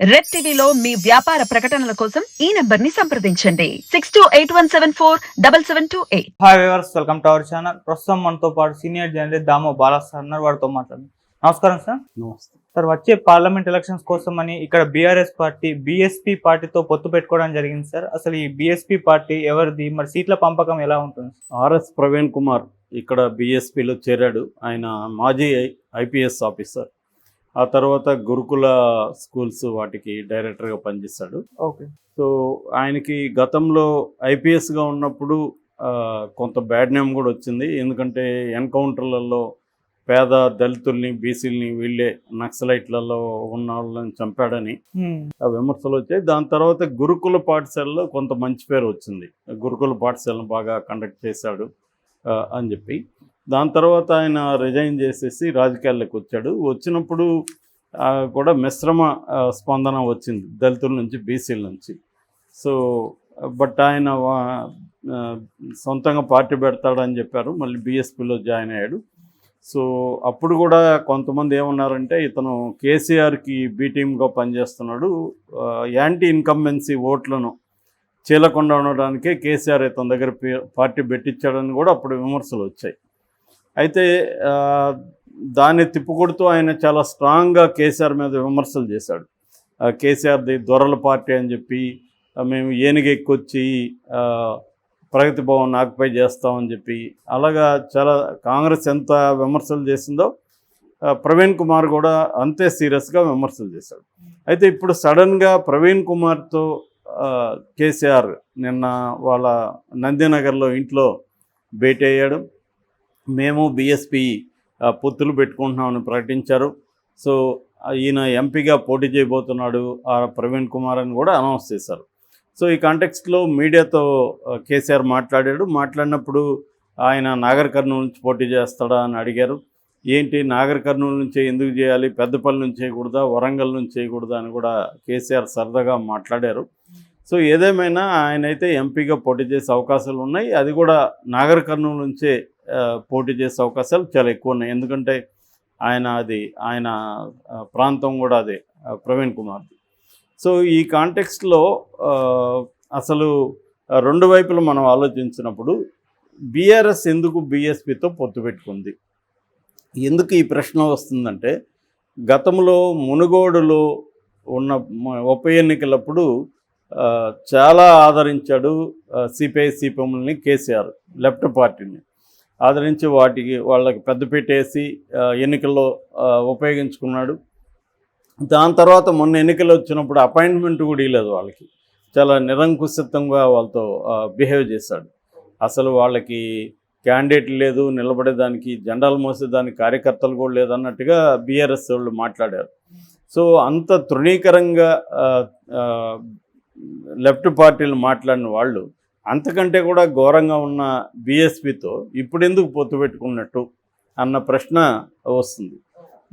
Red టీవీలో మీ వ్యాపార ప్రకటనల కోసం ఈ నెంబర్ని సంప్రదించండి. Six two eight one seven four double seven two eight hi viewers welcome to our channel ప్రస్తుతం మనతో పాటు senior journalist Damo Bala sir ఉన్నారు. వారితో మాట్లాడు నమస్కారం సార్. నమస్తే. సార్ వచ్చే పార్లమెంట్ ఎలక్షన్స్ కోసం అని ఇక్కడ బీఆర్ఎస్ పార్టీ బీఎస్పీ పార్టీతో పొత్తు పెట్టుకోవడం జరిగింది సార్. అసలు ఈ బీఎస్పీ పార్టీ ఎవరిది? మరి సీట్ల పంపకం ఎలా ఉంటుంది? ఆర్ఎస్ ప్రవీణ్ కుమార్ ఇక్కడ బీఎస్పీలో చేరాడు. ఆయన మాజీ ఐపీఎస్ ఆఫీసర్. ఆ తర్వాత గురుకుల స్కూల్స్ వాటికి డైరెక్టర్గా పనిచేశాడు ఓకే. సో ఆయనకి గతంలో ఐపీఎస్గా ఉన్నప్పుడు కొంత బ్యాడ్ నేమ్ కూడా వచ్చింది. ఎందుకంటే ఎన్కౌంటర్లలో పేద దళితుల్ని బీసీలని వీళ్ళే నక్సలైట్లలో ఉన్న వాళ్ళని చంపాడని ఆ విమర్శలు వచ్చాయి. దాని తర్వాత గురుకుల పాఠశాలలో కొంత మంచి పేరు వచ్చింది. గురుకుల పాఠశాలను బాగా కండక్ట్ చేశాడు అని చెప్పి. దాని తర్వాత ఆయన రిజైన్ చేసేసి రాజకీయాల్లోకి వచ్చాడు. వచ్చినప్పుడు కూడా మిశ్రమ స్పందన వచ్చింది దళితుల నుంచి బీసీల నుంచి. సో బట్ ఆయన సొంతంగా పార్టీ పెడతాడని చెప్పారు. మళ్ళీ బీఎస్పీలో జాయిన్ అయ్యాడు. సో అప్పుడు కూడా కొంతమంది ఏమన్నారంటే ఇతను కేసీఆర్కి బీటీఎంగా పనిచేస్తున్నాడు. యాంటీ ఇన్కంబెన్సీ ఓట్లను చీలకుండా ఉండడానికే కేసీఆర్ ఇతని దగ్గర పే- పార్టీ పెట్టించాడని కూడా అప్పుడు విమర్శలు వచ్చాయి. అయితే దాన్ని తిప్పుకొడుతూ ఆయన చాలా స్ట్రాంగ్గా కేసీఆర్ మీద విమర్శలు చేశాడు. కేసీఆర్ది దొరల పార్టీ అని చెప్పి మేము ఏనుగెక్కొచ్చి ప్రగతి భవన్ ఆక్యుపై చేస్తామని చెప్పి అలాగా చాలా కాంగ్రెస్ ఎంత విమర్శలు చేసిందో ప్రవీణ్ కుమార్ కూడా అంతే సీరియస్గా విమర్శలు చేశాడు. అయితే ఇప్పుడు సడన్గా ప్రవీణ్ కుమార్తో కేసీఆర్ నిన్న వాళ్ళ నందినగర్లో ఇంట్లో భేటీ అయ్యాడు. మేము బీఎస్పీ పొత్తులు పెట్టుకుంటున్నామని ప్రకటించారు. సో ఈయన ఎంపీగా పోటీ చేయబోతున్నాడు ఆ ప్రవీణ్ కుమార్ అని కూడా అనౌన్స్ చేశారు. సో ఈ కాంటెక్స్ట్లో మీడియాతో కేసీఆర్ మాట్లాడాడు. మాట్లాడినప్పుడు ఆయన నాగర్ కర్నూలు నుంచి పోటీ చేస్తాడా అని అడిగారు. ఏంటి నాగర్ కర్నూలు నుంచే ఎందుకు చేయాలి? పెద్దపల్లి నుంచి చేయకూడదా? వరంగల్ నుంచి చేయకూడదా అని కూడా కేసీఆర్ సరదాగా మాట్లాడారు. సో ఏదేమైనా ఆయన అయితే ఎంపీగా పోటీ చేసే అవకాశాలు ఉన్నాయి. అది కూడా నాగర్ కర్నూలు నుంచే పోటీ చేసే అవకాశాలు చాలా ఎక్కువ ఉన్నాయి. ఎందుకంటే ఆయన అది ఆయన ప్రాంతం కూడా అదే ప్రవీణ్ కుమార్ది సో ఈ కాంటెక్స్ట్లో అసలు రెండు వైపులు మనం ఆలోచించినప్పుడు బీఆర్ఎస్ ఎందుకు బీఎస్పీతో పొత్తు పెట్టుకుంది? ఎందుకు ఈ ప్రశ్న వస్తుందంటే గతంలో మునుగోడులో ఉన్న ఉప ఎన్నికలప్పుడు చాలా ఆదరించాడు సిపిఐ సిపిఎంని కేసీఆర్ లెఫ్ట్ పార్టీని. ఆదరించి వాటికి వాళ్ళకి పెద్దపెట్టేసి ఎన్నికల్లో ఉపయోగించుకున్నాడు. దాని తర్వాత మొన్న ఎన్నికలు వచ్చినప్పుడు అపాయింట్మెంట్ కూడా ఇవ్వలేదు వాళ్ళకి. చాలా నిరంకుశితంగా వాళ్ళతో బిహేవ్ చేశాడు. అసలు వాళ్ళకి క్యాండిడేట్ లేదు నిలబడేదానికి జెండాలు మోసేదానికి కార్యకర్తలు కూడా లేదన్నట్టుగా బీఆర్ఎస్ వాళ్ళు మాట్లాడారు. సో అంత తృణీకరంగా లెఫ్ట్ పార్టీలు మాట్లాడిన వాళ్ళు అంతకంటే కూడా ఘోరంగా ఉన్న బీఎస్పీతో ఇప్పుడెందుకు పొత్తు పెట్టుకున్నట్టు అన్న ప్రశ్న వస్తుంది.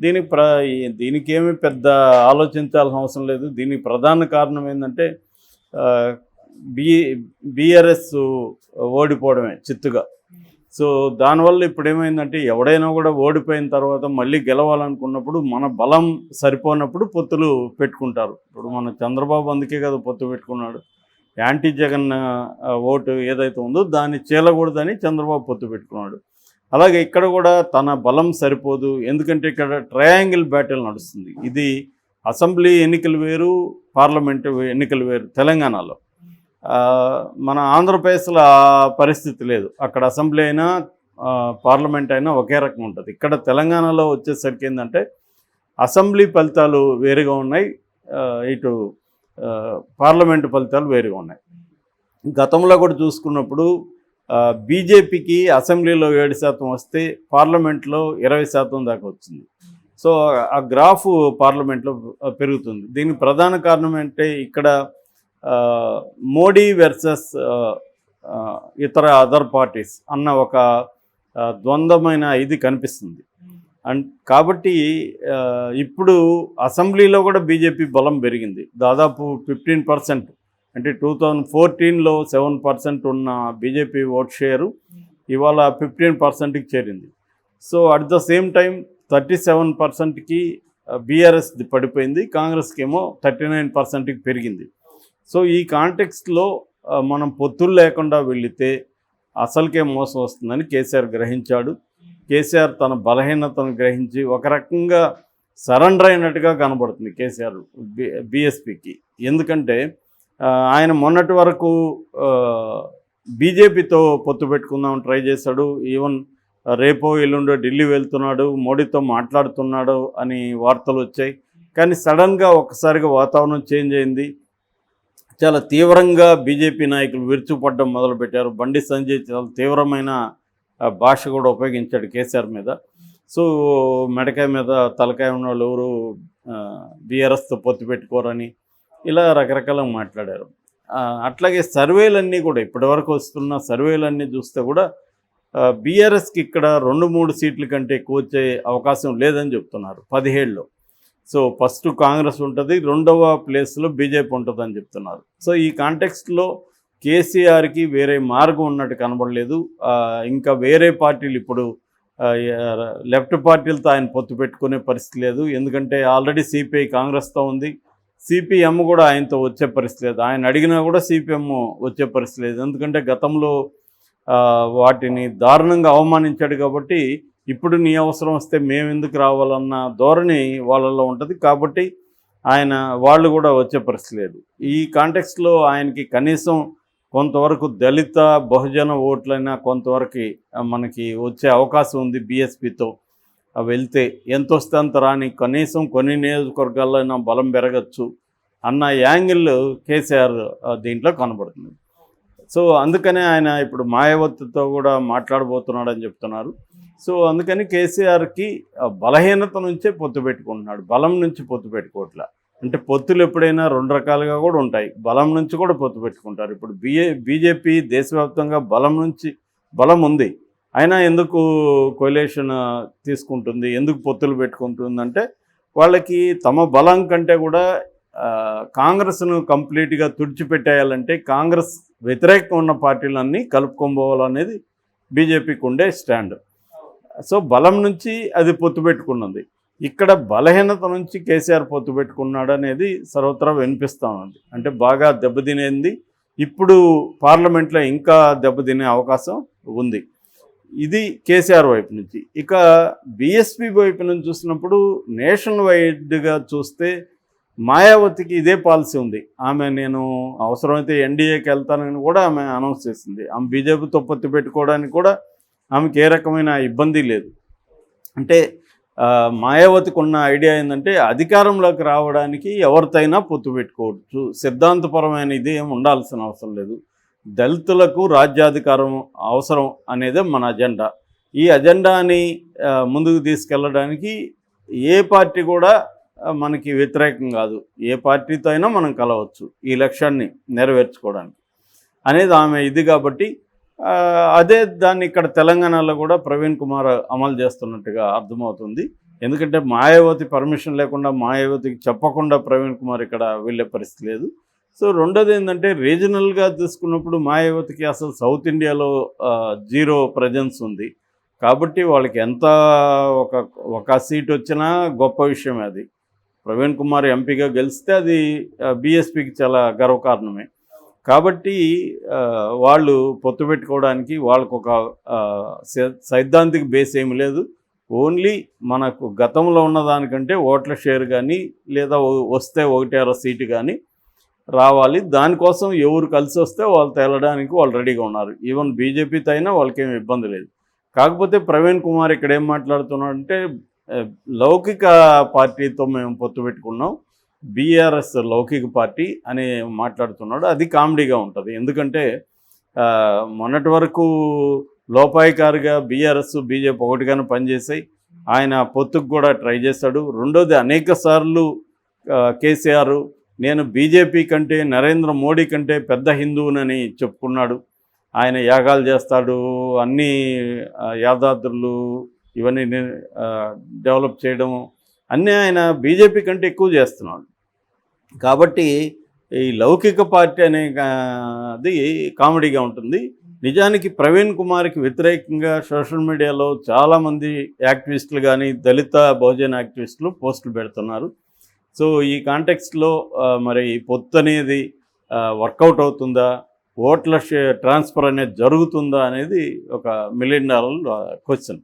దీనికి ప్ర దీనికి ఏమి పెద్ద ఆలోచించాల్సిన అవసరం లేదు. దీనికి ప్రధాన కారణం ఏంటంటే బి బీ బీఆర్ఎస్ ఓడిపోవడమే చిత్తుగా. సో దానివల్ల ఇప్పుడు ఏమైందంటే ఎవడైనా కూడా ఓడిపోయిన తర్వాత మళ్ళీ గెలవాలనుకున్నప్పుడు మన బలం సరిపోనప్పుడు పొత్తులు పెట్టుకుంటారు. ఇప్పుడు మన చంద్రబాబు అందుకే కదా పొత్తు పెట్టుకున్నాడు. యాంటీ జగన్ ఓటు ఏదైతే ఉందో దాన్ని చీలకూడదని చంద్రబాబు పొత్తు పెట్టుకున్నాడు. అలాగే ఇక్కడ కూడా తన బలం సరిపోదు ఎందుకంటే ఇక్కడ ట్రయాంగిల్ బ్యాటిల్ నడుస్తుంది. ఇది అసెంబ్లీ ఎన్నికలు వేరు పార్లమెంటు ఎన్నికలు వేరు తెలంగాణలో. మన ఆంధ్రప్రదేశ్లో ఆ పరిస్థితి లేదు. అక్కడ అసెంబ్లీ అయినా పార్లమెంట్ అయినా ఒకే రకం ఉంటుంది. ఇక్కడ తెలంగాణలో వచ్చేసరికి ఏంటంటే అసెంబ్లీ ఫలితాలు వేరుగా ఉన్నాయి. ఇటు పార్లమెంటు ఫలితాలు వేరుగా ఉన్నాయి. గతంలో కూడా చూసుకున్నప్పుడు బీజేపీకి అసెంబ్లీలో ఏడు శాతం వస్తే పార్లమెంట్లో ఇరవై శాతం దాకా వచ్చింది. సో ఆ గ్రాఫ్ పార్లమెంట్లో పెరుగుతుంది. దీనికి ప్రధాన కారణం అంటే ఇక్కడ మోడీ వెర్సెస్ ఇతర అదర్ పార్టీస్ అన్న ఒక ద్వంద్వమైన ఇది కనిపిస్తుంది. అండ్ కాబట్టి ఇప్పుడు అసెంబ్లీలో కూడా బీజేపీ బలం పెరిగింది. దాదాపు ఫిఫ్టీన్ పర్సెంట్ అంటే టూ థౌజండ్ ఫోర్టీన్లో సెవెన్ పర్సెంట్ ఉన్న బీజేపీ ఓట్ షేరు ఇవాళ ఫిఫ్టీన్ పర్సెంట్కి చేరింది. So at the same time thirty seven పర్సెంట్కి బీఆర్ఎస్ పడిపోయింది. కాంగ్రెస్కి ఏమో థర్టీ నైన్ పర్సెంట్కి పెరిగింది. సో ఈ కాంటెక్స్ట్లో మనం పొత్తులు లేకుండా వెళితే అసలుకే మోసం వస్తుందని కేసీఆర్ గ్రహించాడు. కేసీఆర్ తన బలహీనతను గ్రహించి ఒక రకంగా సరెండర్ అయినట్టుగా కనబడుతుంది కేసీఆర్ బి బీఎస్పీకి. ఎందుకంటే ఆయన మొన్నటి వరకు బీజేపీతో పొత్తు పెట్టుకుందాం ట్రై చేశాడు. ఈవెన్ రేపో ఎల్లుండో ఢిల్లీ వెళ్తున్నాడు మోడీతో మాట్లాడుతున్నాడు అని వార్తలు వచ్చాయి. కానీ సడన్గా ఒక్కసారిగా వాతావరణం చేంజ్ అయింది. చాలా తీవ్రంగా బీజేపీ నాయకులు విరుచుపడడం మొదలుపెట్టారు. బండి సంజయ్ చాలా తీవ్రమైన భాష కూడా ఉపయోగించాడు కేసీఆర్ మీద. సో మెడకాయ మీద తలకాయ ఉన్న వాళ్ళు ఎవరు బీఆర్ఎస్తో పొత్తు పెట్టుకోరని ఇలా రకరకాల మాట్లాడారు. అట్లాగే సర్వేలన్నీ కూడా ఇప్పటివరకు వస్తున్న సర్వేలన్నీ చూస్తే కూడా బీఆర్ఎస్కి ఇక్కడ రెండు మూడు సీట్ల కంటే ఎక్కువ వచ్చే అవకాశం లేదని చెప్తున్నారు పదిహేడులో. సో ఫస్ట్ కాంగ్రెస్ ఉంటుంది రెండవ ప్లేస్లో బీజేపీ ఉంటుందని చెప్తున్నారు. సో ఈ కాంటెక్స్ట్లో కేసీఆర్కి వేరే మార్గం ఉన్నట్టు కనబడలేదు. ఇంకా వేరే పార్టీలు ఇప్పుడు లెఫ్ట్ పార్టీలతో ఆయన పొత్తు పెట్టుకునే పరిస్థితి లేదు. ఎందుకంటే ఆల్రెడీ సిపిఐ కాంగ్రెస్తో ఉంది. సిపిఎం కూడా ఆయనతో వచ్చే పరిస్థితి లేదు. ఆయన అడిగినా కూడా సిపిఎం వచ్చే పరిస్థితి లేదు. ఎందుకంటే గతంలో వాటిని దారుణంగా అవమానించాడు కాబట్టి ఇప్పుడు నీ అవసరం వస్తే మేము ఎందుకు రావాలన్న ధోరణి వాళ్ళలో ఉంటుంది. కాబట్టి ఆయన వాళ్ళు కూడా వచ్చే పరిస్థితి లేదు. ఈ కాంటెక్స్లో ఆయనకి కనీసం కొంతవరకు దళిత బహుజన ఓట్లైనా కొంతవరకు మనకి వచ్చే అవకాశం ఉంది బీఎస్పీతో వెళ్తే ఎంత వస్తే అంత రాని కనీసం కొన్ని నియోజకవర్గాల్లో అయినా బలం పెరగచ్చు అన్న యాంగిల్ కేసీఆర్ దీంట్లో కనబడుతుంది. సో అందుకనే ఆయన ఇప్పుడు మాయావతితో కూడా మాట్లాడబోతున్నాడని చెప్తున్నారు. సో అందుకని కేసీఆర్కి బలహీనత నుంచే పొత్తు పెట్టుకుంటున్నాడు బలం నుంచి పొత్తు పెట్టుకోవట్లే. అంటే పొత్తులు ఎప్పుడైనా రెండు రకాలుగా కూడా ఉంటాయి. బలం నుంచి కూడా పొత్తు పెట్టుకుంటారు. ఇప్పుడు బిఏ బీజేపీ దేశవ్యాప్తంగా బలం నుంచి బలం ఉంది. అయినా ఎందుకు కొలేషన్ తీసుకుంటుంది? ఎందుకు పొత్తులు పెట్టుకుంటుందంటే వాళ్ళకి తమ బలం కంటే కూడా కాంగ్రెస్ను కంప్లీట్గా తుడిచిపెట్టేయాలంటే కాంగ్రెస్ వ్యతిరేకంగా ఉన్న పార్టీలన్నీ కలుపుకోబోవాలనేది బీజేపీకి ఉండే స్టాండ్. సో బలం నుంచి అది పొత్తు పెట్టుకున్నది. ఇక్కడ బలహీనత నుంచి కేసీఆర్ పొత్తు పెట్టుకున్నాడు అనేది సర్వత్రా వినిపిస్తూ ఉంది అంటే బాగా దెబ్బతినేది. ఇప్పుడు పార్లమెంట్లో ఇంకా దెబ్బతినే అవకాశం ఉంది. ఇది కేసీఆర్ వైపు నుంచి. ఇక బీఎస్పీ వైపు నుంచి చూసినప్పుడు నేషనల్ వైడ్గా చూస్తే మాయావతికి ఇదే పాలసీ ఉంది. ఆమె నేను అవసరమైతే ఎన్డీఏకి వెళ్తానని కూడా ఆమె అనౌన్స్ చేసింది. ఆమె బీజేపీతో పొత్తు పెట్టుకోవడానికి కూడా ఆమెకి ఏ రకమైన ఇబ్బంది లేదు. అంటే మాయావతికి ఉన్న ఐడియా ఏంటంటే అధికారంలోకి రావడానికి ఎవరితైనా పొత్తు పెట్టుకోవచ్చు. సిద్ధాంతపరమైన ఇది ఏమి ఉండాల్సిన అవసరం లేదు. దళితులకు రాజ్యాధికారం అవసరం అనేదే మన అజెండా. ఈ అజెండాని ముందుకు తీసుకెళ్ళడానికి ఏ పార్టీ కూడా మనకి వ్యతిరేకం కాదు. ఏ పార్టీతో అయినా మనం కలవచ్చు ఈ లక్ష్యాన్ని నెరవేర్చుకోవడానికి. అనేది ఆమె ఇది కాబట్టి అదే దాన్ని ఇక్కడ తెలంగాణలో కూడా ప్రవీణ్ కుమార్ అమలు చేస్తున్నట్టుగా అర్థమవుతుంది. ఎందుకంటే మాయావతి పర్మిషన్ లేకుండా మాయావతికి చెప్పకుండా ప్రవీణ్ కుమార్ ఇక్కడ వెళ్ళే పరిస్థితి లేదు. సో రెండోది ఏంటంటే రీజనల్గా తీసుకున్నప్పుడు మాయావతికి అసలు సౌత్ ఇండియాలో జీరో ప్రజెన్స్ ఉంది. కాబట్టి వాళ్ళకి ఎంత ఒక ఒక సీట్ వచ్చినా గొప్ప విషయమే అది. ప్రవీణ్ కుమార్ ఎంపీగా గెలిస్తే అది బీఎస్పీకి చాలా గర్వకారణమే. కాబట్టి వాళ్ళు పొత్తు పెట్టుకోవడానికి వాళ్ళకు ఒక సైద్ధాంతిక బేస్ ఏమి లేదు. ఓన్లీ మనకు గతంలో ఉన్న దానికంటే ఓట్ల షేర్ కానీ లేదా వస్తే ఒకటి అర సీటు కానీ రావాలి. దానికోసం ఎవరు కలిసి వస్తే వాళ్ళు తేలడానికి వాళ్ళు రెడీగా ఉన్నారు. ఈవెన్ బీజేపీతో అయినా వాళ్ళకేం ఇబ్బంది లేదు. కాకపోతే ప్రవీణ్ కుమార్ ఇక్కడ ఏం మాట్లాడుతున్నాడంటే లౌకిక పార్టీతో మేము పొత్తు పెట్టుకున్నాం. బీఆర్ఎస్ లౌకిక పార్టీ అని మాట్లాడుతున్నాడు. అది కామెడీగా ఉంటుంది. ఎందుకంటే మొన్నటి వరకు లోపాయికారిగా బీఆర్ఎస్ బీజేపీ ఒకటిగానే పనిచేసాయి. ఆయన పొత్తుకు కూడా ట్రై చేశాడు రెండోది అనేక సార్లు కేసీఆర్ నేను బీజేపీ కంటే నరేంద్ర మోడీ కంటే పెద్ద హిందువునని చెప్పుకున్నాడు. ఆయన యాగాలు చేస్తాడు. అన్ని యాదాద్రులు ఇవన్నీ డెవలప్ చేయడం. అన్నీ ఆయన బీజేపీ కంటే ఎక్కువ చేస్తున్నాడు. కాబట్టి ఈ లౌకిక పార్టీ అనే అది కామెడీగా ఉంటుంది. నిజానికి ప్రవీణ్ కుమార్కి వ్యతిరేకంగా సోషల్ మీడియాలో చాలామంది యాక్టివిస్టులు కానీ దళిత బహుజన యాక్టివిస్టులు పోస్టులు పెడుతున్నారు. సో ఈ కాంటెక్స్ట్లో మరి ఈ పొత్తు అనేది వర్కౌట్ అవుతుందా? ఓట్ల షే ట్రాన్స్ఫర్ అనేది జరుగుతుందా అనేది ఒక మిలియన్ డాలర్ క్వశ్చన్.